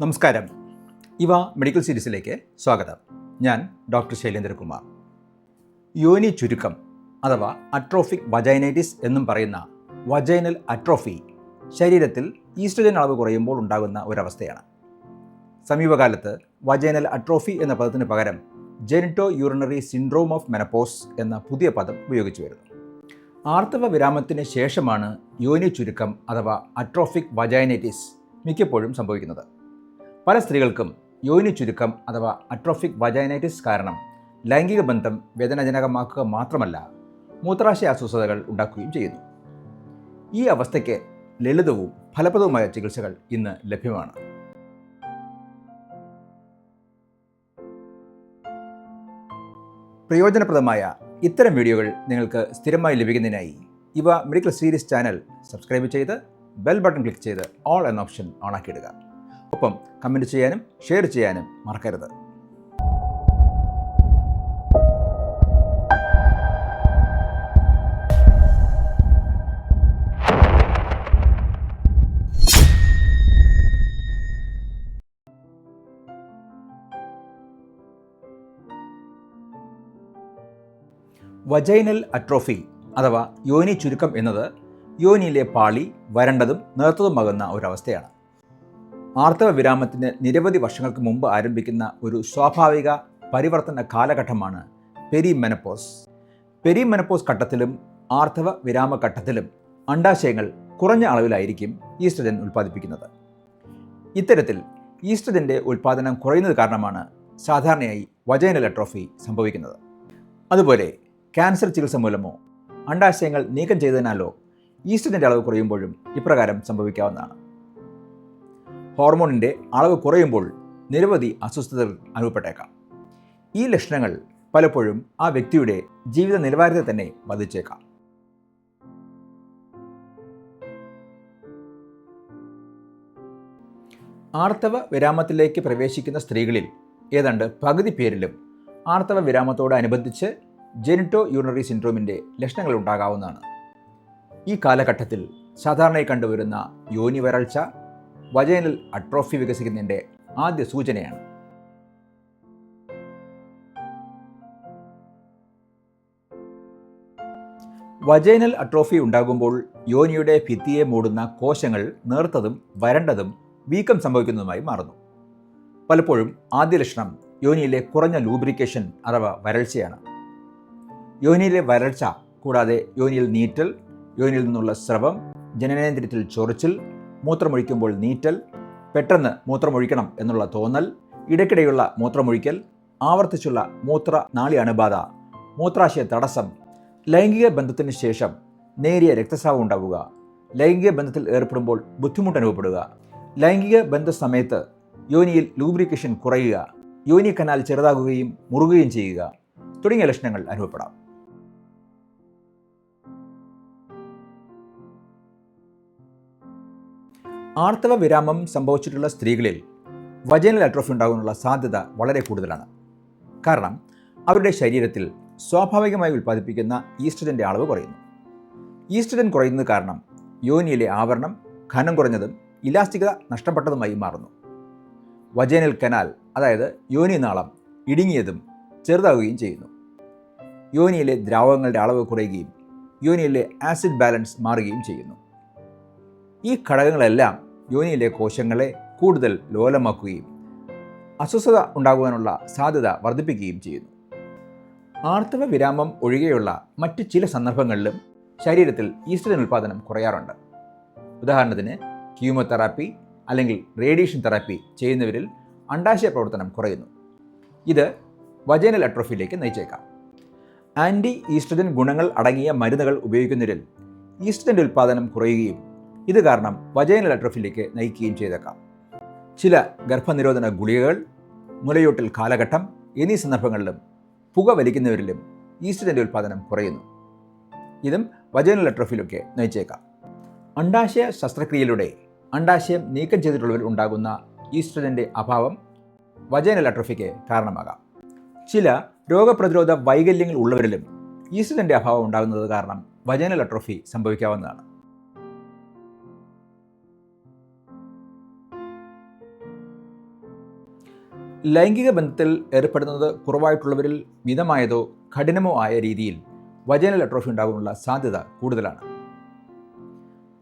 നമസ്കാരം. ഇവ മെഡിക്കൽ സീരീസിലേക്ക് സ്വാഗതം. ഞാൻ ഡോക്ടർ ശൈലേന്ദ്രകുമാർ. യോനി ചുരുക്കം അഥവാ അട്രോഫിക് വജൈനൈറ്റിസ് എന്നും പറയുന്ന വജൈനൽ അട്രോഫി ശരീരത്തിൽ ഈസ്ട്രജൻ അളവ് കുറയുമ്പോൾ ഉണ്ടാകുന്ന ഒരവസ്ഥയാണ്. സമീപകാലത്ത് വജൈനൽ അട്രോഫി എന്ന പദത്തിന് പകരം genitourinary syndrome of menopause എന്ന പുതിയ പദം ഉപയോഗിച്ചു വരുന്നു. ആർത്തവ വിരാമത്തിന് ശേഷമാണ് യോനി ചുരുക്കം അഥവാ അട്രോഫിക് വജൈനൈറ്റിസ് മിക്കപ്പോഴും സംഭവിക്കുന്നത്. പല സ്ത്രീകൾക്കും യോനി ചുരുക്കം അഥവാ അട്രോഫിക് വജൈനൈറ്റിസ് കാരണം ലൈംഗിക ബന്ധം വേദനാജനകമാക്കുക മാത്രമല്ല മൂത്രാശയ അസ്വസ്ഥതകൾ ഉണ്ടാക്കുകയും ചെയ്യുന്നു. ഈ അവസ്ഥയ്ക്ക് ലളിതവും ഫലപ്രദവുമായ ചികിത്സകൾ ഇന്ന് ലഭ്യമാണ്. പ്രയോജനപ്രദമായ ഇത്തരം വീഡിയോകൾ നിങ്ങൾക്ക് സ്ഥിരമായി ലഭിക്കുന്നതിനായി ഇവ മെഡിക്കൽ സീരീസ് ചാനൽ സബ്സ്ക്രൈബ് ചെയ്ത് ബെൽ ബട്ടൺ ക്ലിക്ക് ചെയ്ത് ഓൾ എന്ന ഓപ്ഷൻ ഓണാക്കിയിടുക ഒപ്പം കമന്റ് ചെയ്യാനും ഷെയർ ചെയ്യാനും മറക്കരുത്. വജൈനൽ അട്രോഫി അഥവാ യോനി ചുരുക്കം എന്നത് യോനിയിലെ പാളി വരണ്ടതും നേർത്തതുമാകുന്ന ഒരവസ്ഥയാണ്. ആർത്തവ വിരാമത്തിന് നിരവധി വർഷങ്ങൾക്ക് മുമ്പ് ആരംഭിക്കുന്ന ഒരു സ്വാഭാവിക പരിവർത്തന കാലഘട്ടമാണ് പെരിമെനപ്പോസ്. പെരിമെനപ്പോസ് ഘട്ടത്തിലും ആർത്തവ വിരാമ ഘട്ടത്തിലും അണ്ടാശയങ്ങൾ കുറഞ്ഞ അളവിലായിരിക്കും ഈസ്ട്രജൻ ഉൽപ്പാദിപ്പിക്കുന്നത്. ഇത്തരത്തിൽ ഈസ്ട്രജന്റെ ഉൽപ്പാദനം കുറയുന്നത് കാരണമാണ് സാധാരണയായി വജൈനൽ അട്രോഫി സംഭവിക്കുന്നത്. അതുപോലെ ക്യാൻസർ ചികിത്സ മൂലമോ അണ്ടാശയങ്ങൾ നീക്കം ചെയ്തതിനാലോ ഈസ്ട്രജന്റെ അളവ് കുറയുമ്പോഴും ഇപ്രകാരം സംഭവിക്കാവുന്നതാണ്. ഹോർമോണിന്റെ അളവ് കുറയുമ്പോൾ നിരവധി അസ്വസ്ഥതകൾ അനുഭവപ്പെട്ടേക്കാം. ഈ ലക്ഷണങ്ങൾ പലപ്പോഴും ആ വ്യക്തിയുടെ ജീവിത നിലവാരത്തെ തന്നെ ബാധിച്ചേക്കാം. ആർത്തവ വിരാമത്തിലേക്ക് പ്രവേശിക്കുന്ന സ്ത്രീകളിൽ ഏതാണ്ട് പകുതി പേരിലും ആർത്തവ വിരാമത്തോടനുബന്ധിച്ച് ജെനിറ്റോ യൂണറി സിൻഡ്രോമിന്റെ ലക്ഷണങ്ങൾ ഉണ്ടാകാവുന്നതാണ്. ഈ കാലഘട്ടത്തിൽ സാധാരണയായി കണ്ടുവരുന്ന യോനി വരൾച്ച വജൈനൽ അട്രോഫി വികസിക്കുന്നതിന്റെ ആദ്യ സൂചനയാണ്. വജൈനൽ അട്രോഫി ഉണ്ടാകുമ്പോൾ യോനിയുടെ ഭിത്തിയെ മൂടുന്ന കോശങ്ങൾ നേർത്തതും വരണ്ടതും വീക്കം സംഭവിക്കുന്നതുമായി മാറുന്നു. പലപ്പോഴും ആദ്യ ലക്ഷണം യോനിയിലെ കുറഞ്ഞ ലൂബ്രിക്കേഷൻ അഥവാ വരൾച്ചയാണ്. യോനിയിലെ വരൾച്ച കൂടാതെ യോനിയിൽ നീറ്റൽ യോനിയിൽ നിന്നുള്ള സ്രവം ജനനേന്ദ്രിയത്തിൽ ചൊറിച്ചിൽ മൂത്രമൊഴിക്കുമ്പോൾ നീറ്റൽ പെട്ടെന്ന് മൂത്രമൊഴിക്കണം എന്നുള്ള തോന്നൽ ഇടയ്ക്കിടെയുള്ള മൂത്രമൊഴിക്കൽ ആവർത്തിച്ചുള്ള മൂത്ര നാളി അണുബാധ മൂത്രാശയ തടസ്സം ലൈംഗിക ബന്ധത്തിന് ശേഷം നേരിയ രക്തസ്രാവം ഉണ്ടാവുക ലൈംഗിക ബന്ധത്തിൽ ഏർപ്പെടുമ്പോൾ ബുദ്ധിമുട്ട് അനുഭവപ്പെടുക ലൈംഗിക ബന്ധ സമയത്ത് യോനിയിൽ ലൂബ്രിക്കേഷൻ കുറയുക യോനി കനാൽ ചെറുതാകുകയും മുറുകുകയും ചെയ്യുക തുടങ്ങിയ ലക്ഷണങ്ങൾ അനുഭവപ്പെടാം. ആർത്തവ വിരാമം സംഭവിച്ചിട്ടുള്ള സ്ത്രീകളിൽ വജനൽ അട്രോഫി ഉണ്ടാകാനുള്ള സാധ്യത വളരെ കൂടുതലാണ്. കാരണം അവരുടെ ശരീരത്തിൽ സ്വാഭാവികമായി ഉൽപ്പാദിപ്പിക്കുന്ന ഈസ്ട്രജന്റെ അളവ് കുറയുന്നു. ഈസ്ട്രജൻ കുറയുന്നത് കാരണം യോനിയിലെ ആവരണം ഘനം കുറഞ്ഞതും ഇലാസ്റ്റികത നഷ്ടപ്പെട്ടതുമായി മാറുന്നു. വജൈനൽ കനാൽ അതായത് യോനി നാളം ഇടുങ്ങിയതും ചെറുതാവുകയും ചെയ്യുന്നു. യോനിയിലെ ദ്രാവകങ്ങളുടെ അളവ് കുറയുകയും യോനിയിലെ ആസിഡ് ബാലൻസ് മാറുകയും ചെയ്യുന്നു. ഈ ഘടകങ്ങളെല്ലാം യോനിയിലെ കോശങ്ങളെ കൂടുതൽ ലോലമാക്കുകയും അസ്വസ്ഥത ഉണ്ടാകുവാനുള്ള സാധ്യത വർദ്ധിപ്പിക്കുകയും ചെയ്യുന്നു. ആർത്തവ വിരാമം ഒഴികെയുള്ള മറ്റ് ചില സന്ദർഭങ്ങളിലും ശരീരത്തിൽ ഈസ്ട്രജൻ ഉൽപ്പാദനം കുറയാറുണ്ട്. ഉദാഹരണത്തിന് കീമോതെറാപ്പി അല്ലെങ്കിൽ റേഡിയേഷൻ തെറാപ്പി ചെയ്യുന്നവരിൽ അണ്ടാശയ പ്രവർത്തനം കുറയുന്നു. ഇത് വജൈനൽ അട്രോഫിയിലേക്ക് നയിച്ചേക്കാം. ആന്റി ഈസ്ട്രജൻ ഗുണങ്ങൾ അടങ്ങിയ മരുന്നുകൾ ഉപയോഗിക്കുന്നതിൽ ഈസ്ട്രജന്റെ ഉൽപ്പാദനം കുറയുകയും ഇത് കാരണം വജൈനൽ അട്രഫിലേക്ക് നയിക്കുകയും ചെയ്തേക്കാം. ചില ഗർഭനിരോധന ഗുളികകൾ മുലയൂട്ടൽ കാലഘട്ടം എന്നീ സന്ദർഭങ്ങളിലും പുക വലിക്കുന്നവരിലും ഈസ്റ്റിന്റെ ഉൽപ്പാദനം കുറയുന്നു. ഇതും വജൈനൽ അട്രോഫിയിലൊക്കെ നയിച്ചേക്കാം. അണ്ടാശയ ശസ്ത്രക്രിയയിലൂടെ അണ്ടാശയം നീക്കം ചെയ്തിട്ടുള്ളവരിൽ ഉണ്ടാകുന്ന ഈസ്ട്രജന്റെ അഭാവം വജൈനൽ അട്രഫിക്ക് കാരണമാകാം. ചില രോഗപ്രതിരോധ വൈകല്യങ്ങൾ ഉള്ളവരിലും ഈസ്ട്രജന്റെ അഭാവം ഉണ്ടാകുന്നത് കാരണം വജൈനൽ അട്രോഫി സംഭവിക്കാവുന്നതാണ്. ലൈംഗിക ബന്ധത്തിൽ ഏർപ്പെടുന്നത് കുറവായിട്ടുള്ളവരിൽ മിതമായതോ കഠിനമോ ആയ രീതിയിൽ വജൈനൽ അട്രോഫി ഉണ്ടാകാനുള്ള സാധ്യത കൂടുതലാണ്.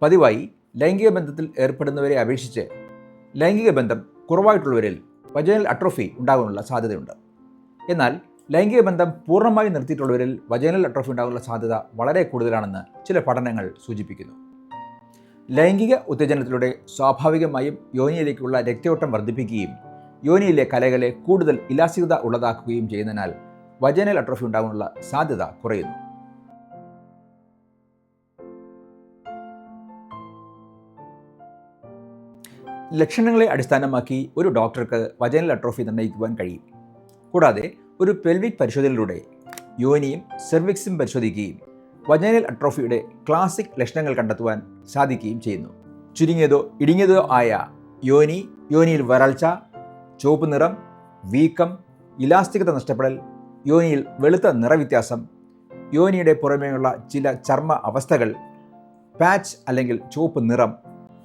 പതിവായി ലൈംഗിക ബന്ധത്തിൽ ഏർപ്പെടുന്നവരെ അപേക്ഷിച്ച് ലൈംഗിക ബന്ധം കുറവായിട്ടുള്ളവരിൽ വജൈനൽ അട്രോഫി ഉണ്ടാകാനുള്ള സാധ്യതയുണ്ട്. എന്നാൽ ലൈംഗിക ബന്ധം പൂർണമായി നിർത്തിയിട്ടുള്ളവരിൽ വജൈനൽ അട്രോഫി ഉണ്ടാകാനുള്ള സാധ്യത വളരെ കൂടുതലാണെന്ന് ചില പഠനങ്ങൾ സൂചിപ്പിക്കുന്നു. ലൈംഗിക ഉത്തേജനത്തിലൂടെ സ്വാഭാവികമായും യോനിയിലേക്കുള്ള രക്തയോട്ടം വർദ്ധിപ്പിക്കുകയും യോനിയിലെ കലകളെ കൂടുതൽ ഇലാസ്തികത ഉള്ളതാക്കുകയും ചെയ്യുന്നതിനാൽ വജനൽ അട്രോഫി ഉണ്ടാകാനുള്ള സാധ്യത കുറയുന്നു. ലക്ഷണങ്ങളെ അടിസ്ഥാനമാക്കി ഒരു ഡോക്ടർക്ക് വജനൽ അട്രോഫി നിർണയിക്കുവാൻ കഴിയും. കൂടാതെ ഒരു പെൽവിക് പരിശോധനയിലൂടെ യോനിയും സെർവിക്സും പരിശോധിക്കുകയും വജനൽ അട്രോഫിയുടെ ക്ലാസിക് ലക്ഷണങ്ങൾ കണ്ടെത്തുവാൻ സാധിക്കുകയും ചെയ്യുന്നു. ചുരുങ്ങിയതോ ഇടുങ്ങിയതോ ആയ യോനി യോനിയിൽ വരൾച്ച ചുവപ്പ് നിറം വീക്കം ഇലാസ്റ്റികത നഷ്ടപ്പെടൽ യോനിയിൽ വെളുത്ത നിറവ്യത്യാസം യോനിയുടെ പുറമേയുള്ള ചില ചർമ്മ അവസ്ഥകൾ പാച്ച് അല്ലെങ്കിൽ ചുവപ്പ് നിറം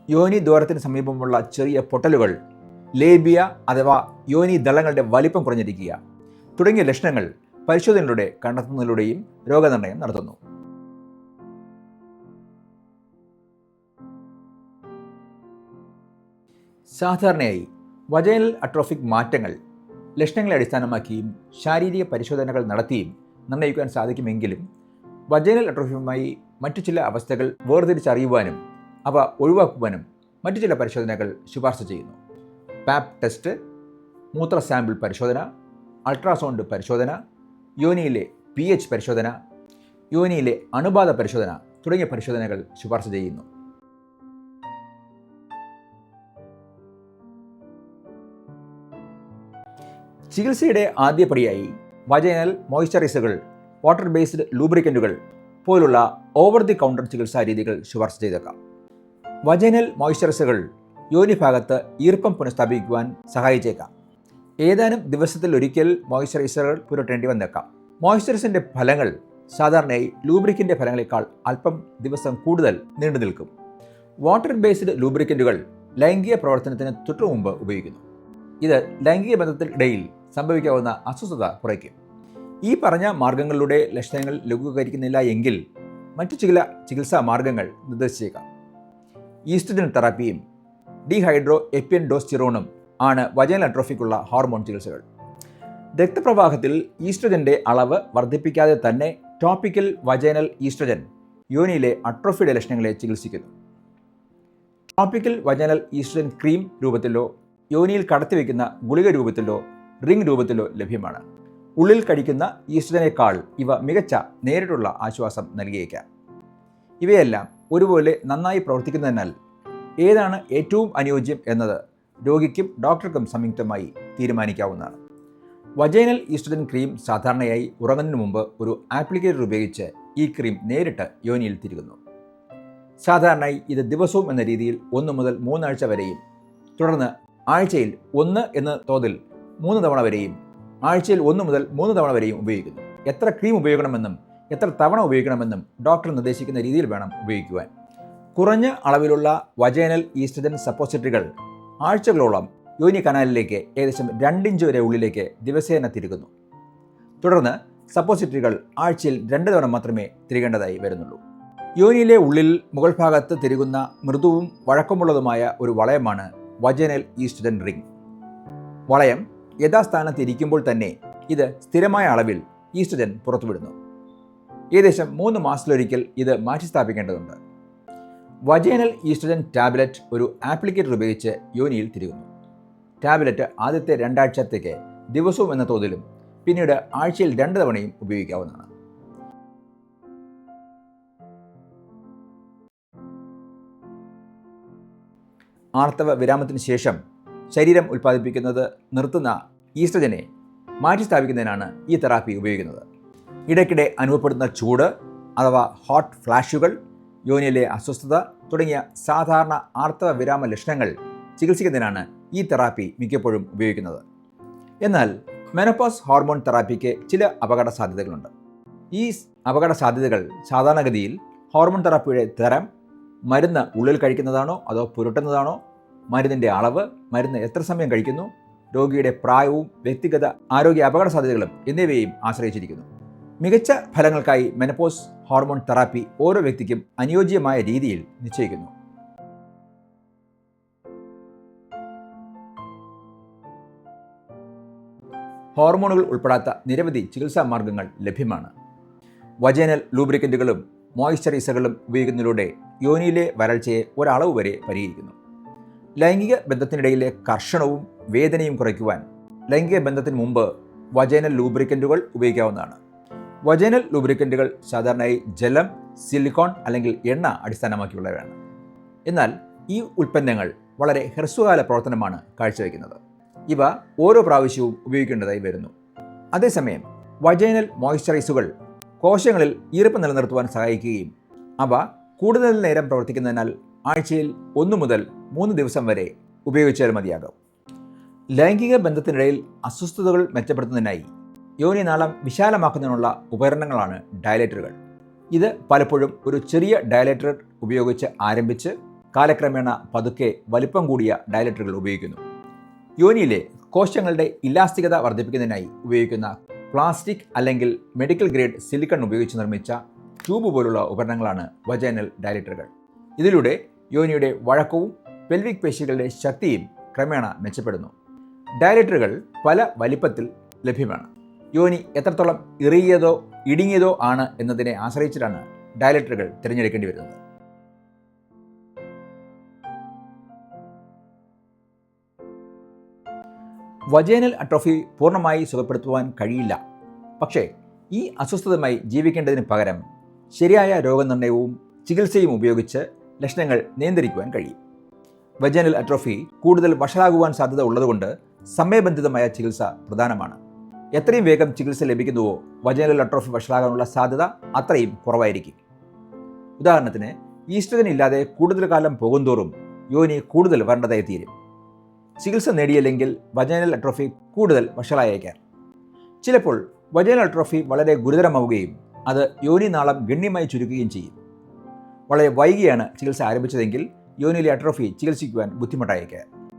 യോനി ദ്വാരത്തിന് സമീപമുള്ള ചെറിയ പൊട്ടലുകൾ ലേബിയ അഥവാ യോനി ദളങ്ങളുടെ വലിപ്പം കുറഞ്ഞിരിക്കുക തുടങ്ങിയ ലക്ഷണങ്ങൾ പരിശോധനയിലൂടെ കണ്ടെത്തുന്നതിലൂടെയും രോഗനിർണയം നടത്തുന്നു. സാധാരണയായി വജൈനൽ അട്രോഫിക് മാറ്റങ്ങൾ ലക്ഷണങ്ങളെ അടിസ്ഥാനമാക്കിയും ശാരീരിക പരിശോധനകൾ നടത്തിയും നിർണയിക്കാൻ സാധിക്കുമെങ്കിലും വജൈനൽ അട്രോഫിയുമായി മറ്റു ചില അവസ്ഥകൾ വേർതിരിച്ചറിയുവാനും അവ ഒഴിവാക്കുവാനും മറ്റു ചില പരിശോധനകൾ ശുപാർശ ചെയ്യുന്നു. പാപ് ടെസ്റ്റ് മൂത്ര സാമ്പിൾ പരിശോധന അൾട്രാസൗണ്ട് പരിശോധന യോനിയിലെ പി എച്ച് പരിശോധന യോനിയിലെ അണുബാധ പരിശോധന തുടങ്ങിയ പരിശോധനകൾ ശുപാർശ ചെയ്യുന്നു. ചികിത്സയുടെ ആദ്യപടിയായി വജൈനൽ മോയ്സ്ചറൈസറുകൾ വാട്ടർ ബേസ്ഡ് ലൂബ്രിക്കന്റുകൾ പോലുള്ള ഓവർ ദി കൗണ്ടർ ചികിത്സാ രീതികൾ ശുപാർശ ചെയ്തേക്കാം. വജൈനൽ യോനി ഭാഗത്ത് ഈർപ്പം പുനഃസ്ഥാപിക്കുവാൻ സഹായിച്ചേക്കാം. ഏതാനും ദിവസത്തിൽ ഒരിക്കൽ മോയ്സ്ചറൈസറുകൾ പുരട്ടേണ്ടി വന്നേക്കാം. മോയ്സ്ചറൈസറിന്റെ ഫലങ്ങൾ സാധാരണയായി ലൂബ്രിക്കിന്റെ ഫലങ്ങളെക്കാൾ അല്പം ദിവസം കൂടുതൽ നീണ്ടു നിൽക്കും. വാട്ടർ ബേസ്ഡ് ലൂബ്രിക്കന്റുകൾ ലൈംഗിക പ്രവർത്തനത്തിന് തൊട്ടു മുമ്പ് ഉപയോഗിക്കുന്നു. ഇത് ലൈംഗിക ബന്ധത്തിനിടയിൽ സംഭവിക്കാവുന്ന അസ്വസ്ഥത കുറയ്ക്കും. ഈ പറഞ്ഞ മാർഗങ്ങളിലൂടെ ലക്ഷണങ്ങൾ ലഘൂകരിക്കുന്നില്ല എങ്കിൽ മറ്റു ചില ചികിത്സാ മാർഗങ്ങൾ നിർദ്ദേശിച്ചേക്കാം. ഈസ്ട്രജൻ തെറാപ്പിയും ഡീഹൈഡ്രോ എപ്പിയൻ ഡോസ്റ്റിറോണും ആണ് വജൈനൽ അട്രോഫിക്കുള്ള ഹോർമോൺ ചികിത്സകൾ. രക്തപ്രവാഹത്തിൽ ഈസ്റ്റജന്റെ അളവ് വർദ്ധിപ്പിക്കാതെ തന്നെ ടോപ്പിക്കൽ വജൈനൽ ഈസ്ട്രജൻ യോനിയിലെ അട്രോഫിയുടെ ലക്ഷണങ്ങളെ ചികിത്സിക്കുന്നു. ടോപ്പിക്കൽ വജൈനൽ ഈസ്ട്രജൻ ക്രീം രൂപത്തിലോ യോനിയിൽ കടത്തിവെക്കുന്ന ഗുളിക രൂപത്തിലോ റിംഗ് രൂപത്തിലോ ലഭ്യമാണ്. ഉള്ളിൽ കഴിക്കുന്ന ഈസ്റ്റിനേക്കാൾ ഇവ മികച്ച നേരിട്ടുള്ള ആശ്വാസം നൽകിയേക്കാം. ഇവയെല്ലാം ഒരുപോലെ നന്നായി പ്രവർത്തിക്കുന്നതിനാൽ ഏതാണ് ഏറ്റവും അനുയോജ്യം എന്നത് രോഗിക്കും ഡോക്ടർക്കും സംയുക്തമായി തീരുമാനിക്കാവുന്നതാണ്. വജൈനൽ ഈസ്ട്രജൻ ക്രീം സാധാരണയായി ഉറങ്ങുന്നതിന് മുമ്പ് ഒരു ആപ്ലിക്കേറ്റർ ഉപയോഗിച്ച് ഈ ക്രീം നേരിട്ട് യോനിയിൽ തിരുകുന്നു. സാധാരണയായി ഇത് ദിവസവും എന്ന രീതിയിൽ ഒന്ന് മുതൽ മൂന്നാഴ്ച വരെയും തുടർന്ന് ആഴ്ചയിൽ ഒന്ന് എന്ന തോതിൽ മൂന്ന് തവണ വരെയും ആഴ്ചയിൽ ഒന്ന് മുതൽ മൂന്ന് തവണ വരെയും ഉപയോഗിക്കുന്നു. എത്ര ക്രീം ഉപയോഗിക്കണമെന്നും എത്ര തവണ ഉപയോഗിക്കണമെന്നും ഡോക്ടർ നിർദ്ദേശിക്കുന്ന രീതിയിൽ വേണം ഉപയോഗിക്കുവാൻ. കുറഞ്ഞ അളവിലുള്ള വജൈനൽ ഈസ്ട്രജൻ സപ്പോസിറ്ററികൾ ആഴ്ചകളോളം യോനി കനാലിലേക്ക് ഏകദേശം രണ്ടിഞ്ച് വരെ ഉള്ളിലേക്ക് ദിവസേന തിരുകുന്നു. തുടർന്ന് സപ്പോസിറ്ററികൾ ആഴ്ചയിൽ രണ്ട് തവണ മാത്രമേ തിരികേണ്ടതായി വരുന്നുള്ളൂ. യോനിയിലെ ഉള്ളിൽ മുകൾ ഭാഗത്ത് തിരുകുന്ന മൃദുവും വഴക്കമുള്ളതുമായ ഒരു വളയമാണ് വജൈനൽ ഈസ്ട്രജൻ റിംഗ്. വളയം യഥാസ്ഥാനത്ത് ഇരിക്കുമ്പോൾ തന്നെ ഇത് സ്ഥിരമായ അളവിൽ ഈസ്ട്രജൻ പുറത്തുവിടുന്നു. ഏകദേശം മൂന്ന് മാസത്തിലൊരിക്കൽ ഇത് മാറ്റിസ്ഥാപിക്കേണ്ടതുണ്ട്. വജേനൽ ഈസ്ട്രജൻ ടാബ്ലറ്റ് ഒരു ആപ്ലിക്കേറ്റർ ഉപയോഗിച്ച് യോനിയിൽ തിരുകുന്നു ടാബ്ലറ്റ് ആദ്യത്തെ രണ്ടാഴ്ചത്തേക്ക് ദിവസവും എന്ന തോതിലും പിന്നീട് ആഴ്ചയിൽ രണ്ട് തവണയും ഉപയോഗിക്കാവുന്നതാണ്. ആർത്തവ വിരാമത്തിന് ശേഷം ശരീരം ഉൽപ്പാദിപ്പിക്കുന്നത് നിർത്തുന്ന ഈസ്ട്രജനെ മാറ്റിസ്ഥാപിക്കുന്നതിനാണ് ഈ തെറാപ്പി ഉപയോഗിക്കുന്നത്. ഇടയ്ക്കിടെ അനുഭവപ്പെടുന്ന ചൂട് അഥവാ ഹോട്ട് ഫ്ലാഷുകൾ യോനിയിലെ അസ്വസ്ഥത തുടങ്ങിയ സാധാരണ ആർത്തവ വിരാമ ലക്ഷണങ്ങൾ ചികിത്സിക്കുന്നതിനാണ് ഈ തെറാപ്പി മിക്കപ്പോഴും ഉപയോഗിക്കുന്നത്. എന്നാൽ മെനോപോസ് ഹോർമോൺ തെറാപ്പിക്ക് ചില അപകട സാധ്യതകളുണ്ട്. ഈ അപകട സാധ്യതകൾ സാധാരണഗതിയിൽ ഹോർമോൺ തെറാപ്പിയുടെ തരം മരുന്ന് ഉള്ളിൽ കഴിക്കുന്നതാണോ അതോ പുരട്ടുന്നതാണോ മരുന്നിന്റെ അളവ് മരുന്ന് എത്ര സമയം കഴിക്കുന്നു രോഗിയുടെ പ്രായവും വ്യക്തിഗത ആരോഗ്യ അപകട സാധ്യതകളും എന്നിവയെയും ആശ്രയിച്ചിരിക്കുന്നു. മികച്ച ഫലങ്ങൾക്കായി മെനപ്പോസ് ഹോർമോൺ തെറാപ്പി ഓരോ വ്യക്തിക്കും അനുയോജ്യമായ രീതിയിൽ നിശ്ചയിക്കുന്നു. ഹോർമോണുകൾ ഉൾപ്പെടാത്ത നിരവധി ചികിത്സാ മാർഗങ്ങൾ ലഭ്യമാണ്. വജേനൽ ലൂബ്രിക്കന്റുകളും മോയ്സ്ചറൈസറുകളും ഉപയോഗിക്കുന്നതിലൂടെ യോനിയിലെ വരൾച്ചയെ ഒരളവ് വരെ പരിഹരിക്കുന്നു. ലൈംഗിക ബന്ധത്തിനിടയിലെ കർഷണവും വേദനയും കുറയ്ക്കുവാൻ ലൈംഗിക ബന്ധത്തിന് മുമ്പ് വജേനൽ ലൂബ്രിക്കന്റുകൾ ഉപയോഗിക്കാവുന്നതാണ്. വജേനൽ ലൂബ്രിക്കന്റുകൾ സാധാരണയായി ജലം സിലിക്കോൺ അല്ലെങ്കിൽ എണ്ണ അടിസ്ഥാനമാക്കിയുള്ളവയാണ്. എന്നാൽ ഈ ഉൽപ്പന്നങ്ങൾ വളരെ ഹ്രസ്വകാല പ്രവർത്തനമാണ് കാഴ്ചവെക്കുന്നത്. ഇവ ഓരോ പ്രാവശ്യവും ഉപയോഗിക്കേണ്ടതായി വരുന്നു. അതേസമയം വജൈനൽ മോയ്സ്ചറൈസുകൾ കോശങ്ങളിൽ ഈർപ്പം നിലനിർത്തുവാൻ സഹായിക്കുകയും അവ കൂടുതൽ നേരം പ്രവർത്തിക്കുന്നതിനാൽ ആഴ്ചയിൽ ഒന്നു മുതൽ മൂന്ന് ദിവസം വരെ ഉപയോഗിച്ചാൽ മതിയാകും. ലൈംഗിക ബന്ധത്തിനിടയിൽ അസ്വസ്ഥതകൾ മെച്ചപ്പെടുത്തുന്നതിനായി യോനി നാളം വിശാലമാക്കുന്നതിനുള്ള ഉപകരണങ്ങളാണ് ഡയലേറ്ററുകൾ. ഇത് പലപ്പോഴും ഒരു ചെറിയ ഡയലേറ്റർ ഉപയോഗിച്ച് ആരംഭിച്ച് കാലക്രമേണ പതുക്കെ വലിപ്പം കൂടിയ ഡയലേറ്ററുകൾ ഉപയോഗിക്കുന്നു. യോനിയിലെ കോശങ്ങളുടെ ഇലാസ്തികത വർദ്ധിപ്പിക്കുന്നതിനായി ഉപയോഗിക്കുന്ന പ്ലാസ്റ്റിക് അല്ലെങ്കിൽ മെഡിക്കൽ ഗ്രേഡ് സിലിക്കൺ ഉപയോഗിച്ച് നിർമ്മിച്ച ട്യൂബ് പോലുള്ള ഉപകരണങ്ങളാണ് വജൈനൽ ഡയലേറ്ററുകൾ. ഇതിലൂടെ യോനിയുടെ വഴക്കവും പെൽവിക് പേശികളുടെ ശക്തിയും ക്രമേണ മെച്ചപ്പെടുന്നു. ഡയലറ്ററുകൾ പല വലിപ്പത്തിൽ ലഭ്യമാണ്. യോനി എത്രത്തോളം ഇറുകിയതോ ഇടുങ്ങിയതോ ആണ് എന്നതിനെ ആശ്രയിച്ചിട്ടാണ് ഡയലറ്ററുകൾ തിരഞ്ഞെടുക്കേണ്ടി വരുന്നത്. വജേനൽ അട്രോഫി പൂർണമായി സുഖപ്പെടുത്തുവാൻ കഴിയില്ല. പക്ഷേ ഈ അസ്വസ്ഥതയുമായി ജീവിക്കേണ്ടതിന് പകരം ശരിയായ രോഗനിർണയവും ചികിത്സയും ഉപയോഗിച്ച് ലക്ഷണങ്ങൾ നിയന്ത്രിക്കുവാൻ കഴിയും. വജനൽ അട്രോഫി കൂടുതൽ വഷളാകുവാൻ സാധ്യത ഉള്ളതുകൊണ്ട് സമയബന്ധിതമായ ചികിത്സ പ്രധാനമാണ്. എത്രയും വേഗം ചികിത്സ ലഭിക്കുന്നുവോ വജനൽ അട്രോഫി വഷളാകാനുള്ള സാധ്യത അത്രയും കുറവായിരിക്കും. ഉദാഹരണത്തിന് ഈസ്ട്രജൻ ഇല്ലാതെ കൂടുതൽ കാലം പോകുന്തോറും യോനി കൂടുതൽ വരണ്ടതായി തീരും. ചികിത്സ നേടിയില്ലെങ്കിൽ വജനൽ അട്രോഫി കൂടുതൽ വഷളായേക്കാം. ചിലപ്പോൾ വജനൽ അട്രോഫി വളരെ ഗുരുതരമാവുകയും അത് യോനി നാളം ഗണ്യമായി ചുരുക്കുകയും ചെയ്യും. വളരെ വൈകിയാണ് ചികിത്സ ആരംഭിച്ചതെങ്കിൽ യോനിയിലെ അട്രോഫി ചികിത്സിക്കുവാൻ ബുദ്ധിമുട്ടായേക്കാം.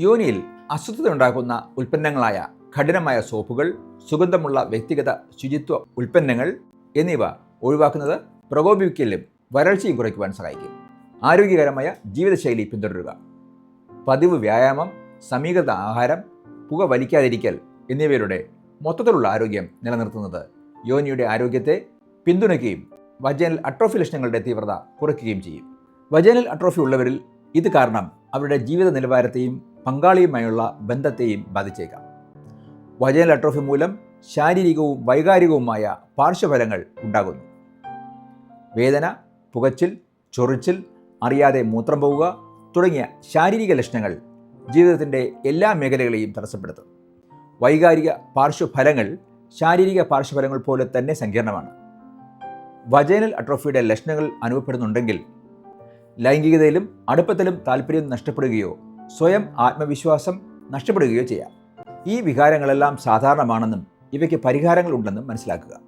യോനിയിൽ അസ്വസ്ഥത ഉണ്ടാക്കുന്ന ഉൽപ്പന്നങ്ങളായ കഠിനമായ സോപ്പുകൾ സുഗന്ധമുള്ള വ്യക്തിഗത ശുചിത്വ ഉൽപ്പന്നങ്ങൾ എന്നിവ ഒഴിവാക്കുന്നത് പ്രകോപിക്കലും വരൾച്ചയും കുറയ്ക്കുവാൻ സഹായിക്കും. ആരോഗ്യകരമായ ജീവിതശൈലി പിന്തുടരുക. പതിവ് വ്യായാമം സമീകൃത ആഹാരം പുക വലിക്കാതിരിക്കൽ എന്നിവയിലൂടെ മൊത്തത്തിലുള്ള ആരോഗ്യം നിലനിർത്തുന്നത് യോനിയുടെ ആരോഗ്യത്തെ പിന്തുണയ്ക്കുകയും വജനൽ അട്രോഫി ലക്ഷണങ്ങളുടെ തീവ്രത കുറയ്ക്കുകയും ചെയ്യും. വജനൽ അട്രോഫി ഉള്ളവരിൽ ഇത് കാരണം അവരുടെ ജീവിത നിലവാരത്തെയും പങ്കാളിയുമായുള്ള ബന്ധത്തെയും ബാധിച്ചേക്കാം. വജനൽ അട്രോഫി മൂലം ശാരീരികവും വൈകാരികവുമായ പാർശ്വഫലങ്ങൾ ഉണ്ടാകുന്നു. വേദന പുകച്ചിൽ ചൊറിച്ചിൽ അറിയാതെ മൂത്രം പോവുക തുടങ്ങിയ ശാരീരിക ലക്ഷണങ്ങൾ ജീവിതത്തിന്റെ എല്ലാ മേഖലകളെയും തടസ്സപ്പെടുത്തും. വൈകാരിക പാർശ്വഫലങ്ങൾ ശാരീരിക പാർശ്വഫലങ്ങൾ പോലെ തന്നെ സങ്കീർണമാണ്. വജൈനൽ അട്രോഫിയുടെ ലക്ഷണങ്ങൾ അനുഭവപ്പെടുന്നുണ്ടെങ്കിൽ ലൈംഗികതയിലും അടുപ്പത്തിലും താല്പര്യം നഷ്ടപ്പെടുകയോ സ്വയം ആത്മവിശ്വാസം നഷ്ടപ്പെടുകയോ ചെയ്യാം. ഈ വികാരങ്ങളെല്ലാം സാധാരണമാണെന്നും ഇവയ്ക്ക് പരിഹാരങ്ങളുണ്ടെന്നും മനസ്സിലാക്കുക.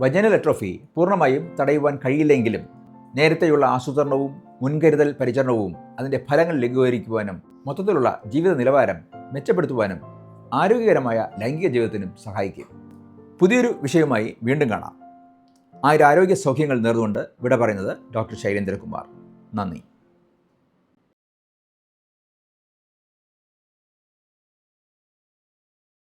വജനൽ അട്രോഫി പൂർണമായും തടയുവാൻ കഴിയില്ലെങ്കിലും നേരത്തെയുള്ള ആസൂത്രണവും മുൻകരുതൽ പരിചരണവും അതിന്റെ ഫലങ്ങൾ ലഘൂകരിക്കുവാനും മൊത്തത്തിലുള്ള ജീവിത നിലവാരം മെച്ചപ്പെടുത്തുവാനും ആരോഗ്യകരമായ ലൈംഗിക ജീവിതത്തിനും സഹായിക്കും. പുതിയൊരു വിഷയവുമായി വീണ്ടും കാണാം. ആയിരം ആരോഗ്യ സൗഖ്യങ്ങൾ നേർന്നുകൊണ്ട് വിട പറയുന്നത് ഡോക്ടർ ശൈലേന്ദ്രകുമാർ. നന്ദി.